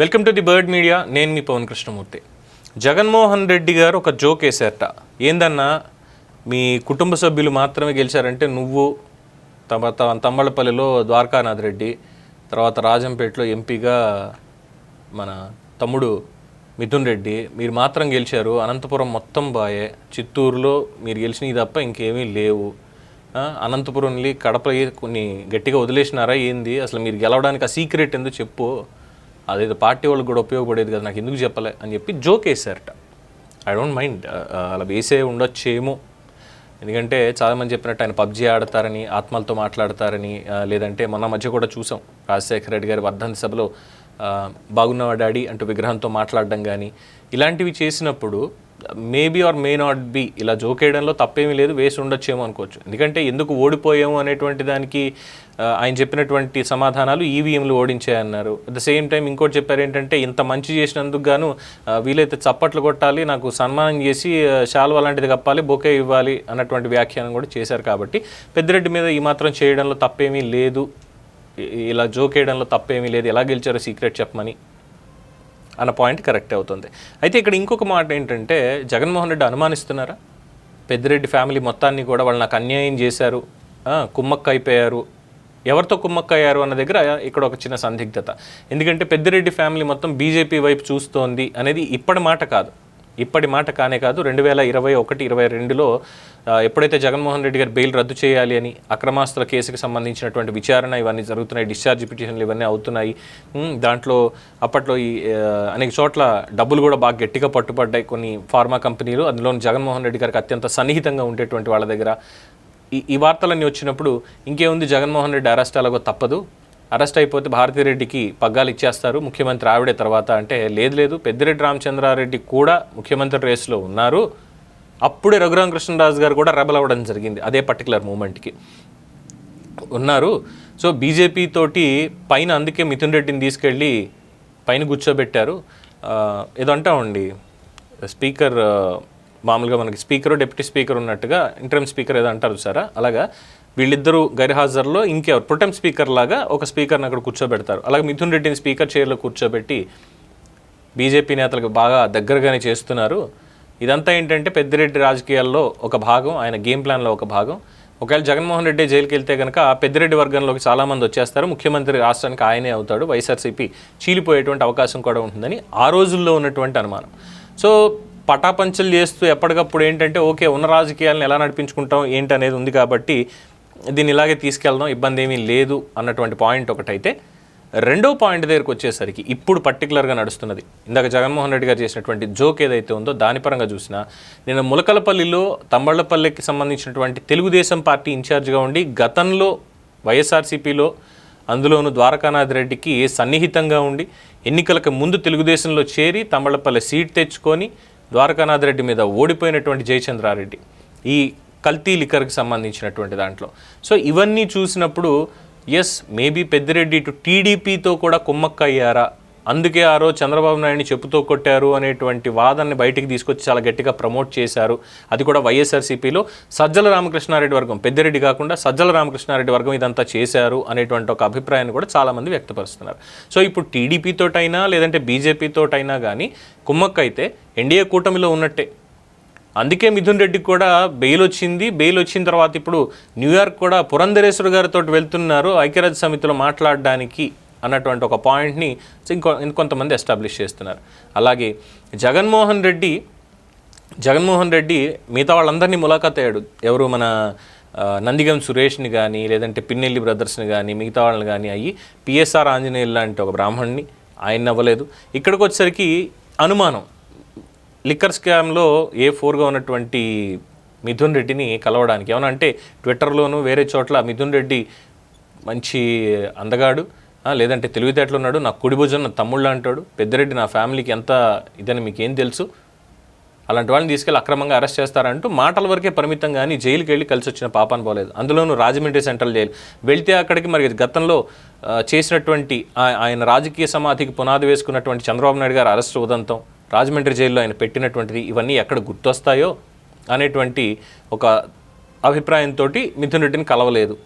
Welcome to the bird media. నేను మీ పవన్ కృష్ణమూర్తి. జగన్మోహన్ రెడ్డి గారు ఒక జోక్ వేశారట. ఏందన్నా మీ కుటుంబ సభ్యులు మాత్రమే గెలిచారంటే నువ్వు తర్వాత తమ్మళ్ళపల్లిలో ద్వారకానాథ్ రెడ్డి తర్వాత రాజంపేటలో ఎంపీగా మన తమ్ముడు మిథున్ రెడ్డి మీరు మాత్రం గెలిచారు. అనంతపురం మొత్తం బాయే. చిత్తూరులో మీరు గెలిచినవి తప్ప ఇంకేమీ లేవు. అనంతపురం వెళ్ళి కడప కొన్ని గట్టిగా వదిలేసినారా ఏంది? అసలు మీరు గెలవడానికి ఆ సీక్రెట్ ఎందుకు చెప్పు. అదేదో పార్టీ వాళ్ళకి కూడా ఉపయోగపడేది కదా నాకు ఎందుకు చెప్పలే అని చెప్పి జోక్ వేసారట ఐ డోంట్ మైండ్ అలా వేసే ఉండొచ్చేమో. ఎందుకంటే చాలామంది చెప్పినట్టు ఆయన పబ్జీ ఆడతారని ఆత్మలతో మాట్లాడతారని లేదంటే మొన్న మధ్య కూడా చూసాం రాజశేఖర రెడ్డి గారి వర్ధంతి సభలో బాగున్నవా డాడీ అంటూ విగ్రహంతో మాట్లాడడం కానీ ఇలాంటివి చేసినప్పుడు maybe or may not be. ఇలా జోకేయడంలో తప్పేమీ లేదు వేసి ఉండొచ్చేమో అనుకోవచ్చు. ఎందుకంటే ఎందుకు ఓడిపోయాము అనేటువంటి దానికి ఆయన చెప్పినటువంటి సమాధానాలు ఈవీఎంలు ఓడించాయన్నారు. అట్ ద సేమ్ టైం ఇంకోటి చెప్పారు ఏంటంటే ఇంత మంచి చేసినందుకు గాను వీలైతే చప్పట్లు కొట్టాలి నాకు సన్మానం చేసి ఆ, లాంటిది కప్పాలి బొకే ఇవ్వాలి అన్నటువంటి వ్యాఖ్యానం కూడా చేశారు కాబట్టి పెద్దిరెడ్డి మీద ఈ మాత్రం చేయడంలో తప్పేమీ లేదు. ఇలా జోకేయడంలో తప్పేమీ లేదు. ఎలా గెలిచారో సీక్రెట్ చెప్పమని. అన్న పాయింట్ కరెక్ట్ అవుతుంది. అయితే ఇక్కడ ఇంకొక మాట ఏంటంటే జగన్మోహన్ రెడ్డి అనుమానిస్తున్నారా? పెద్దిరెడ్డి ఫ్యామిలీ మొత్తాన్ని కూడా వాళ్ళు నాకు అన్యాయం చేశారు కుమ్మక్క అయిపోయారు ఎవరితో కుమ్మక్క అయ్యారు అన్న దగ్గర ఇక్కడ ఒక చిన్న సందిగ్ధత. ఎందుకంటే పెద్దిరెడ్డి ఫ్యామిలీ మొత్తం బీజేపీ వైపు చూస్తోంది అనేది ఇప్పటి మాట కాదు. ఇప్పటి మాట కానే కాదు రెండు వేల ఇరవై ఒకటి ఇరవై రెండులో ఎప్పుడైతే జగన్మోహన్ రెడ్డి గారు బెయిల్ రద్దు చేయాలి అని అక్రమాస్తుల కేసుకు సంబంధించినటువంటి విచారణ ఇవన్నీ జరుగుతున్నాయి డిశ్చార్జ్ పిటిషన్లు ఇవన్నీ అవుతున్నాయి దాంట్లో అప్పట్లో ఈ అనేక చోట్ల డబ్బులు కూడా బాగా గట్టిగా పట్టుబడ్డాయి కొన్ని ఫార్మా కంపెనీలు. అందులో జగన్మోహన్ రెడ్డి గారికి అత్యంత సన్నిహితంగా ఉండేటువంటి వాళ్ళ దగ్గర. ఈ ఈ వార్తలన్నీ వచ్చినప్పుడు ఇంకేముంది? జగన్మోహన్ రెడ్డి అరెస్ట్ అలాగో తప్పదు. అరెస్ట్ అయిపోతే భారతిరెడ్డికి పగ్గాలు ఇచ్చేస్తారు ముఖ్యమంత్రి ఆవిడే తర్వాత అంటే లేదు లేదు పెద్దిరెడ్డి రామచంద్రారెడ్డి కూడా ముఖ్యమంత్రి రేసులో ఉన్నారు. అప్పుడే రఘురామకృష్ణరాజు గారు కూడా రెబల్ అవ్వడం జరిగింది అదే పర్టికులర్ మూమెంట్కి ఉన్నారు. సో బీజేపీ తోటి పైన అందుకే మిథున్ రెడ్డిని తీసుకెళ్ళి పైన కూర్చోబెట్టారు. ఆ, ఏదో అంటామండి స్పీకర్ మామూలుగా మనకి స్పీకర్ డిప్యూటీ స్పీకర్ ఉన్నట్టుగా ఇంటర్మ్ స్పీకర్ ఏదో అంటారు సారా అలాగా వీళ్ళిద్దరూ గైర్హాజరులో ఇంకెవరు? ప్రొటెం స్పీకర్ లాగా ఒక స్పీకర్ని అక్కడ కూర్చోబెడతారు. అలాగే మిథున్ రెడ్డిని స్పీకర్ చైర్లో కూర్చోబెట్టి బీజేపీ నేతలకు బాగా దగ్గరగానే చేస్తున్నారు. ఇదంతా ఏంటంటే పెద్దిరెడ్డి రాజకీయాల్లో ఒక భాగం ఆయన గేమ్ ప్లాన్లో ఒక భాగం. ఒకవేళ జగన్మోహన్ రెడ్డి జైలుకి వెళ్తే కనుక పెద్దిరెడ్డి వర్గంలోకి చాలామంది వచ్చేస్తారు. ముఖ్యమంత్రి రాష్ట్రానికి ఆయనే అవుతాడు. వైఎస్ఆర్సీపీ చీలిపోయేటువంటి అవకాశం కూడా ఉంటుందని ఆ రోజుల్లో ఉన్నటువంటి అనుమానం. సో పటాపంచలు చేస్తూ ఎప్పటికప్పుడు ఏంటంటే ఓకే ఉన్న రాజకీయాలను ఎలా నడిపించుకుంటాం ఏంటి అనేది ఉంది కాబట్టి దీన్ని ఇలాగే తీసుకెళ్దాం ఇబ్బంది ఏమీ లేదు అన్నటువంటి పాయింట్ ఒకటైతే రెండో పాయింట్ దగ్గరికి వచ్చేసరికి ఇప్పుడు పర్టికులర్గా నడుస్తున్నది. ఇందాక జగన్మోహన్ రెడ్డి గారు చేసినటువంటి జోక్ ఏదైతే ఉందో దాని పరంగా చూసినా నేను ములకలపల్లిలో తంబళ్ళపల్లికి సంబంధించినటువంటి తెలుగుదేశం పార్టీ ఇన్ఛార్జ్గా ఉండి గతంలో వైఎస్ఆర్సీపీలో అందులోనూ ద్వారకానాథ్ రెడ్డికి సన్నిహితంగా ఉండి ఎన్నికలకు ముందు తెలుగుదేశంలో చేరి తంబళపల్లి సీట్ తెచ్చుకొని ద్వారకానాథ్ రెడ్డి మీద ఓడిపోయినటువంటి జయచంద్రారెడ్డి ఈ కల్తీ లిక్కర్కి సంబంధించినటువంటి దాంట్లో. సో ఇవన్నీ చూసినప్పుడు ఎస్ మేబీ పెద్దిరెడ్డి ఇటు టీడీపీతో కూడా కుమ్మక్క అయ్యారా అందుకే ఆ రోజు చంద్రబాబు నాయుడిని చెప్పుతో కొట్టారు అనేటువంటి వాదనని బయటికి తీసుకొచ్చి చాలా గట్టిగా ప్రమోట్ చేశారు. అది కూడా వైఎస్ఆర్సీపీలో సజ్జల రామకృష్ణారెడ్డి వర్గం పెద్దిరెడ్డి కాకుండా సజ్జల రామకృష్ణారెడ్డి వర్గం ఇదంతా చేశారు అనేటువంటి ఒక అభిప్రాయాన్ని కూడా చాలామంది వ్యక్తపరుస్తున్నారు. సో ఇప్పుడు టీడీపీతోటైనా లేదంటే బీజేపీతోటైనా కానీ కుమ్మక్క అయితే ఎన్డీఏ కూటమిలో ఉన్నట్టే. అందుకే మిథున్ రెడ్డికి కూడా బెయిల్ వచ్చింది. బెయిల్ వచ్చిన తర్వాత ఇప్పుడు న్యూయార్క్ కూడా పురంధరేశ్వర గారితో వెళ్తున్నారు ఐక్యరాజ్య సమితిలో మాట్లాడడానికి. అన్నటువంటి ఒక పాయింట్ని ఇంకో ఇంకొంతమంది ఎస్టాబ్లిష్ చేస్తున్నారు. అలాగే జగన్మోహన్ రెడ్డి జగన్మోహన్ రెడ్డి మిగతా వాళ్ళందరినీ ములాఖాత్ అయ్యాడు. ఎవరు మన నందిగం సురేష్ని కానీ లేదంటే పిన్నెల్లి బ్రదర్స్ని కానీ మిగతా వాళ్ళని కానీ అయ్యి పిఎస్ఆర్ ఆంజనేయులు లాంటి ఒక బ్రాహ్మణ్ని ఆయన అవ్వలేదు. ఇక్కడికి వచ్చేసరికి అనుమానం. లిక్కర్ స్కామ్లో ఏ ఫోర్గా ఉన్నటువంటి మిథున్ రెడ్డిని కలవడానికి. ఏమన్నా అంటే ట్విట్టర్లోను వేరే చోట్ల మిథున్ రెడ్డి మంచి అందగాడు. లేదంటే తెలివితేటలు ఉన్నాడు నా కుడి భుజం నా తమ్ముళ్ళు అంటాడు పెద్దిరెడ్డి నా ఫ్యామిలీకి ఎంత ఇదని మీకేం తెలుసు? అలాంటి వాళ్ళని తీసుకెళ్ళి అక్రమంగా అరెస్ట్ చేస్తారంటూ మాటల వరకే పరిమితం కానీ జైలుకి వెళ్ళి కలిసి వచ్చిన పాపాన్ని పోలేదు. అందులోనూ రాజమండ్రి సెంట్రల్ జైలు. వెళ్తే అక్కడికి మరి గతంలో చేసినటువంటి ఆయన రాజకీయ సమాధికి పునాది వేసుకున్నటువంటి చంద్రబాబు నాయుడు గారు అరెస్ట్ ఉదంతం రాజమండ్రి జైల్లో ఆయన పెట్టినటువంటిది ఇవన్నీ ఎక్కడ గుర్తొస్తాయో అనేటువంటి ఒక అభిప్రాయంతో మిథున్ రెడ్డిని కలవలేదు.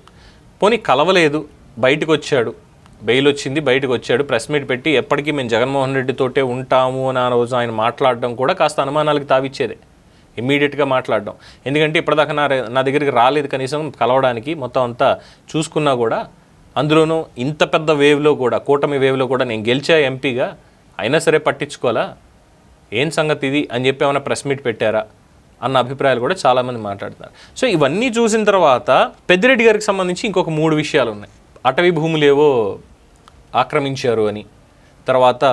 పోనీ కలవలేదు బయటకు వచ్చాడు బెయిల్ వచ్చింది బయటకు వచ్చాడు. ప్రెస్ మీట్ పెట్టి ఎప్పటికీ మేము జగన్మోహన్ రెడ్డితోటే ఉంటాము అని ఆ రోజు ఆయన మాట్లాడడం కూడా కాస్త అనుమానాలకు తావిచ్చేదే. ఇమీడియట్గా మాట్లాడడం. ఎందుకంటే ఇప్పటిదాకా నా నా దగ్గరికి రాలేదు కనీసం కలవడానికి మొత్తం అంతా చూసుకున్నా కూడా అందులోనూ ఇంత పెద్ద వేవ్లో కూడా కూటమి వేవ్లో కూడా నేను గెలిచా ఎంపీగా అయినా సరే పట్టించుకోవాలా? ఏం సంగతి ఇది? అని చెప్పి ఏమైనా ప్రెస్ మీట్ పెట్టారా? అన్న అభిప్రాయాలు కూడా చాలామంది మాట్లాడుతున్నారు. సో ఇవన్నీ చూసిన తర్వాత పెద్దిరెడ్డి గారికి సంబంధించి ఇంకొక మూడు విషయాలు ఉన్నాయి అటవీ భూములేవో ఆక్రమించారు అని. తర్వాత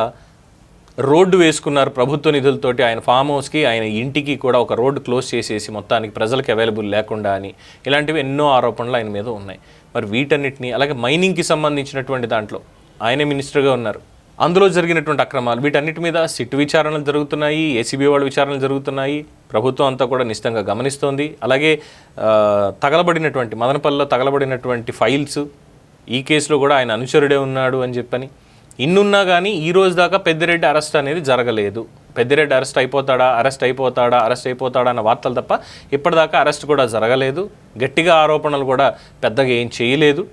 రోడ్డు వేసుకున్నారు ప్రభుత్వ నిధులతోటి ఆయన ఫామ్ హౌస్కి ఆయన ఇంటికి కూడా ఒక రోడ్డు క్లోజ్ చేసేసి మొత్తానికి ప్రజలకు అవైలబుల్ లేకుండా అని. ఇలాంటివి ఎన్నో ఆరోపణలు ఆయన మీద ఉన్నాయి. మరి వీటన్నిటిని అలాగే మైనింగ్కి సంబంధించినటువంటి దాంట్లో ఆయనే మినిస్టర్గా ఉన్నారు. అందులో జరిగినటువంటి అక్రమాలు వీటన్నిటి మీద సిట్ విచారణలు జరుగుతున్నాయి ఏసీబీ వాళ్ళ విచారణలు జరుగుతున్నాయి. ప్రభుత్వం అంతా కూడా నిశ్చితంగా గమనిస్తోంది. అలాగే తగలబడినటువంటి మదనపల్లిలో తగలబడినటువంటి ఫైల్స్ ఈ కేసులో కూడా ఆయన అనుచరుడే ఉన్నాడు అని చెప్పని. ఇన్నున్నా కానీ ఈ రోజు దాకా పెద్దిరెడ్డి అరెస్ట్ అనేది జరగలేదు. పెద్దిరెడ్డి అరెస్ట్ అయిపోతాడా అరెస్ట్ అయిపోతాడా అరెస్ట్ అయిపోతాడా అన్న వార్తలు తప్ప ఇప్పటిదాకా అరెస్ట్ కూడా జరగలేదు. గట్టిగా ఆరోపణలు కూడా పెద్దగా ఏం చేయలేదు.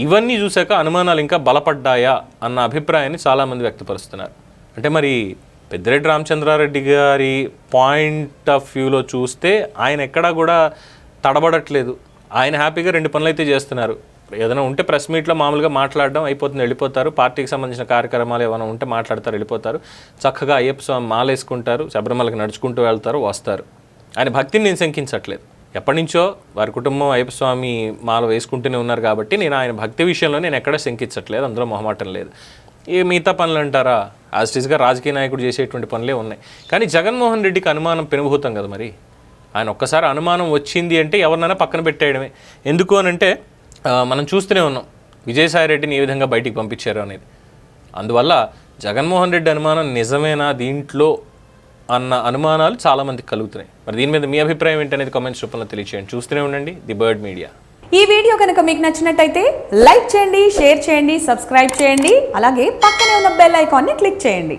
ఇవన్నీ చూశాక అనుమానాలు ఇంకా బలపడ్డాయా అన్న అభిప్రాయాన్ని చాలామంది వ్యక్తపరుస్తున్నారు. అంటే మరి పెద్దిరెడ్డి రామచంద్రారెడ్డి గారి పాయింట్ ఆఫ్ వ్యూలో చూస్తే ఆయన ఎక్కడా కూడా తడబడట్లేదు. ఆయన హ్యాపీగా రెండు పనులు అయితే చేస్తున్నారు. ఏదైనా ఉంటే ప్రెస్ మీట్లో మామూలుగా మాట్లాడడం అయిపోతుంది వెళ్ళిపోతారు. పార్టీకి సంబంధించిన కార్యక్రమాలు ఏమైనా ఉంటే మాట్లాడతారు వెళ్ళిపోతారు. చక్కగా అయ్యప్ప స్వామి మాలేసుకుంటారు శబరిమలకి నడుచుకుంటూ వెళ్తారు వస్తారు. ఆయన భక్తిని నేను శంకించట్లేదు. ఎప్పటి నుంచో వారి కుటుంబం అయ్యప్ప స్వామి మాల వేసుకుంటూనే ఉన్నారు కాబట్టి నేను ఆయన భక్తి విషయంలో నేను ఎక్కడ శంకించట్లేదు అందులో మొహమాటం లేదు. ఏ మిగతా పనులు అంటారా? యాజ్టీస్గా రాజకీయ నాయకుడు చేసేటువంటి పనులే ఉన్నాయి. కానీ జగన్మోహన్ రెడ్డికి అనుమానం పెనుభూతం కదా మరి? ఆయన ఒక్కసారి అనుమానం వచ్చింది అంటే ఎవరినైనా పక్కన పెట్టేయడమే. ఎందుకు అని అంటే మనం చూస్తూనే ఉన్నాం విజయసాయి రెడ్డిని ఏ విధంగా బయటికి పంపించారు అనేది. అందువల్ల జగన్మోహన్ రెడ్డి అనుమానం నిజమేనా దీంట్లో అన్న అనుమానాలు చాలామందికి కలుగుతున్నాయి. మరి దీని మీద మీ అభిప్రాయం ఏంటనేది కామెంట్స్ రూపంలో తెలియచేయండి. చూస్తూనే ఉండండి ది బర్డ్ మీడియా. ఈ వీడియో కనుక మీకు నచ్చినట్టయితే లైక్ చేయండి షేర్ చేయండి సబ్స్క్రైబ్ చేయండి అలాగే పక్కనే ఉన్న బెల్ ఐకాన్ని క్లిక్ చేయండి.